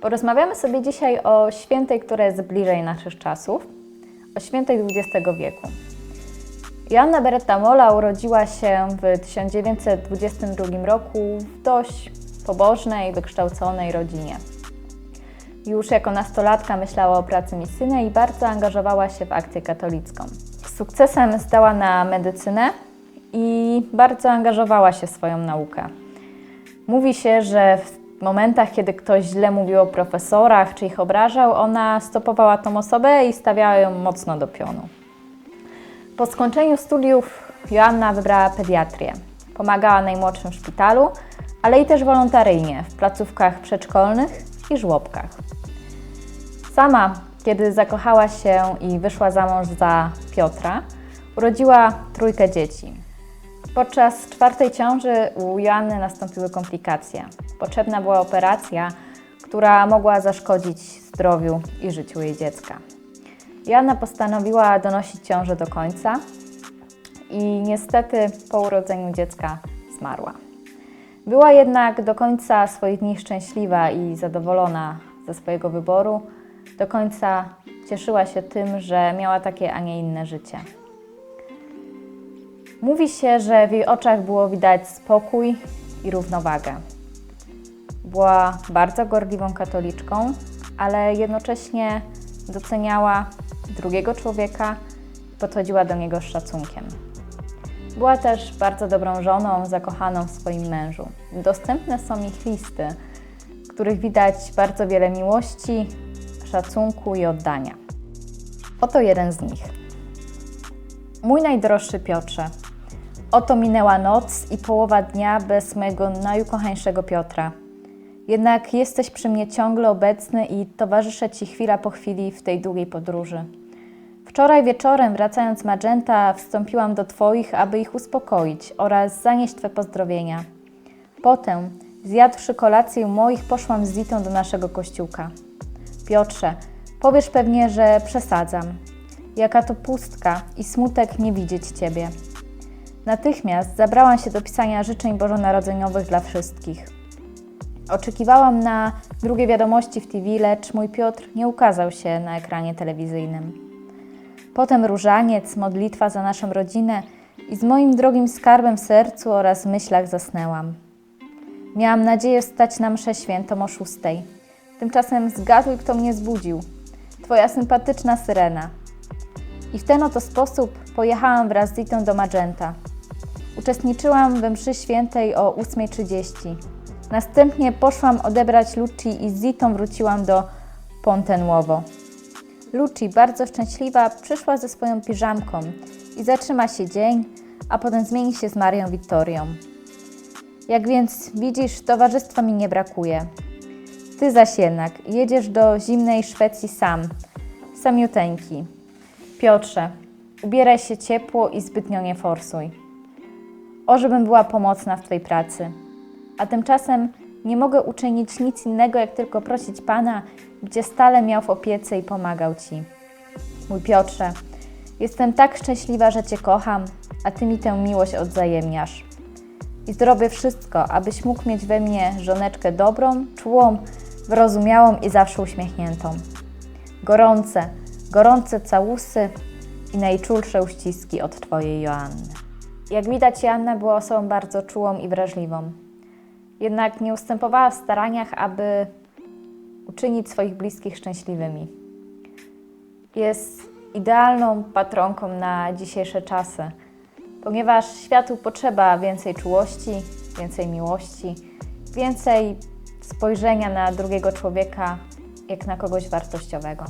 Porozmawiamy sobie dzisiaj o świętej, która jest bliżej naszych czasów, o świętej XX wieku. Joanna Beretta Mola urodziła się w 1922 roku w dość pobożnej, wykształconej rodzinie. Już jako nastolatka myślała o pracy misyjnej i bardzo angażowała się w akcję katolicką. Z sukcesem zdała na medycynę i bardzo angażowała się w swoją naukę. Mówi się, że w momentach, kiedy ktoś źle mówił o profesorach czy ich obrażał, ona stopowała tą osobę i stawiała ją mocno do pionu. Po skończeniu studiów Joanna wybrała pediatrię. Pomagała najmłodszym w szpitalu, ale i też wolontaryjnie w placówkach przedszkolnych i żłobkach. Sama, kiedy zakochała się i wyszła za mąż za Piotra, urodziła trójkę dzieci. Podczas czwartej ciąży u Joanny nastąpiły komplikacje. Potrzebna była operacja, która mogła zaszkodzić zdrowiu i życiu jej dziecka. Joanna postanowiła donosić ciążę do końca i niestety po urodzeniu dziecka zmarła. Była jednak do końca swoich dni szczęśliwa i zadowolona ze swojego wyboru. Do końca cieszyła się tym, że miała takie, a nie inne życie. Mówi się, że w jej oczach było widać spokój i równowagę. Była bardzo gorliwą katoliczką, ale jednocześnie doceniała drugiego człowieka podchodziła do niego z szacunkiem. Była też bardzo dobrą żoną, zakochaną w swoim mężu. Dostępne są ich listy, w których widać bardzo wiele miłości, szacunku i oddania. Oto jeden z nich. Mój najdroższy Piotrze, oto minęła noc i połowa dnia bez mojego najukochańszego Piotra. Jednak jesteś przy mnie ciągle obecny i towarzyszę Ci chwila po chwili w tej długiej podróży. Wczoraj wieczorem, wracając z Magenta, wstąpiłam do Twoich, aby ich uspokoić oraz zanieść Twe pozdrowienia. Potem, zjadłszy kolację moich, poszłam z Zitą do naszego kościółka. Piotrze, powiesz pewnie, że przesadzam. Jaka to pustka i smutek nie widzieć Ciebie. Natychmiast zabrałam się do pisania życzeń bożonarodzeniowych dla wszystkich. Oczekiwałam na drugie wiadomości w TV, lecz mój Piotr nie ukazał się na ekranie telewizyjnym. Potem różaniec, modlitwa za naszą rodzinę i z moim drogim skarbem w sercu oraz myślach zasnęłam. Miałam nadzieję wstać na mszę świętą o szóstej. Tymczasem zgadł, kto mnie zbudził. Twoja sympatyczna syrena. I w ten oto sposób pojechałam wraz z Zitą do Magenta. Uczestniczyłam we mszy świętej o 8.30. Następnie poszłam odebrać Luci i z Zitą wróciłam do Ponte Nuovo. Luci, bardzo szczęśliwa, przyszła ze swoją piżamką i zatrzyma się dzień, a potem zmieni się z Marią Wittorią. Jak więc widzisz, towarzystwa mi nie brakuje. Ty zaś jednak jedziesz do zimnej Szwecji sam, samiuteńki. Piotrze, ubieraj się ciepło i zbytnio nie forsuj. O, żebym była pomocna w Twojej pracy. A tymczasem nie mogę uczynić nic innego, jak tylko prosić Pana, gdzie stale miał w opiece i pomagał Ci. Mój Piotrze, jestem tak szczęśliwa, że Cię kocham, a Ty mi tę miłość odzajemniasz. I zrobię wszystko, abyś mógł mieć we mnie żoneczkę dobrą, czułą, wyrozumiałą i zawsze uśmiechniętą. Gorące, gorące całusy i najczulsze uściski od Twojej Joanny. Jak widać, Joanna była osobą bardzo czułą i wrażliwą. Jednak nie ustępowała w staraniach, aby uczynić swoich bliskich szczęśliwymi. Jest idealną patronką na dzisiejsze czasy, ponieważ światu potrzeba więcej czułości, więcej miłości, więcej spojrzenia na drugiego człowieka jak na kogoś wartościowego.